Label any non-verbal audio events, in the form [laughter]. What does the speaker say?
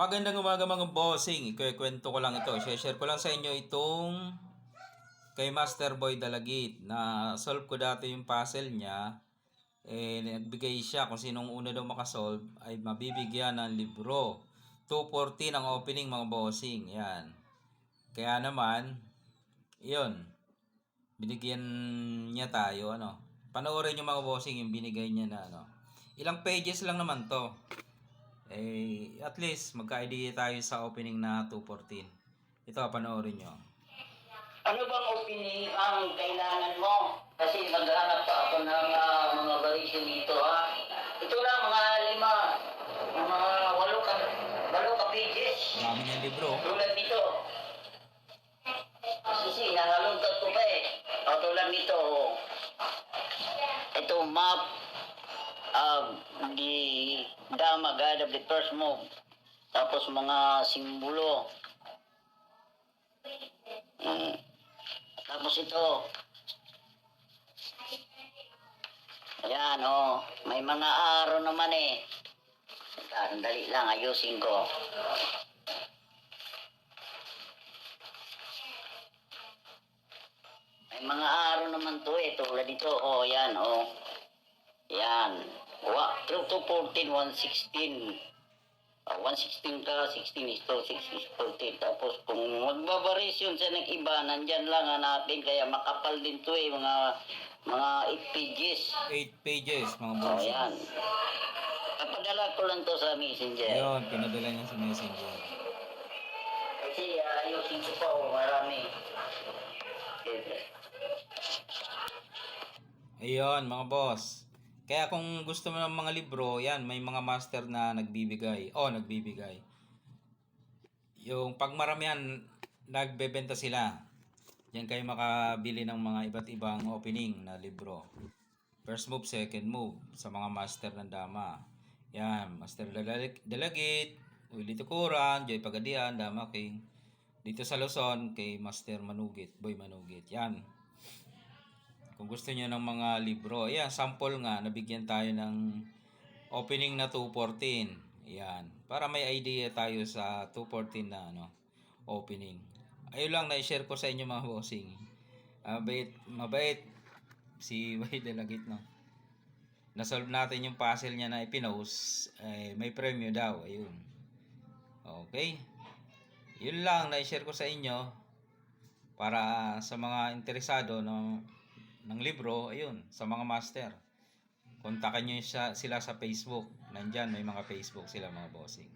Magandang umaga mga bossing. Ikukwento ko lang ito. Share ko lang sa inyo itong kay Master Boy Dalagit na solve ko dati yung puzzle niya. Eh, nagbigay siya kung sinong una daw makasolve ay mabibigyan ng libro. 240 ang opening mga bossing. Yan. Kaya naman, yun. Binigyan niya tayo, ano. Panoorin yung mga bossing yung binigay niya na, ano. Ilang pages lang naman to. Eh, at least, magka-idea tayo sa opening na 214. Ito, panoorin nyo. Ano bang opening ang kailangan mo? Kasi maghanap pa ako ng ah, mga variation dito ha. Ito lang mga lima, mga walo ka, walo ka pages. Marami niyang libro. Tulad nito. Kasi nahalungkat ko pa eh. O tulad nito. oh. Ito map of the Dama God of the first move. Tapos mga simbolo. Mm. Tapos ito. Ayan, oh. May mga araw naman eh. Sandali lang, ayusin ko. May mga araw naman to eh. Tulad dito, oh, yan, oh. Yan. Wa, 2 to 14, 116. Ah, 116 ka, 16 is to, 6 is 14. Tapos kung magbabarisyon siya ng iba, nandyan lang hanapin. Kaya makapal din to eh, mga mga 8 pages. 8 pages, mga Oh, bossing. yan. Papadala ko lang to sa messenger. Ayun, pinadala niya sa messenger. Kasi uh, ayusin ko pa, oh, marami. Ayun, mga boss. Kaya kung gusto mo ng mga libro, yan, may mga master na nagbibigay. O, nagbibigay. Yung pag maramihan, nagbebenta sila. Yan kayo makabili ng mga iba't ibang opening na libro. First move, second move sa mga master ng dama. Yan, Master Dalagit, Willie Tukuran, Joy Pagadian, Dama King. Dito sa Luzon, kay Master Manugit, Boy Manugit. Yan. Kung gusto niyo ng mga libro, ayan, sample nga, nabigyan tayo ng opening na 214. Ayan, para may idea tayo sa 214 na ano, opening. Ayun lang na-share ko sa inyo mga bossing. Mabait, mabait si [laughs] Way Delagit, no? Nasolve natin yung puzzle niya na ipinost, eh, may premyo daw, ayun. Okay. Yun lang na-share ko sa inyo para sa mga interesado ng ng libro, ayun, sa mga master. Kontakan nyo siya, sila sa Facebook. Nandyan, may mga Facebook sila mga bossing.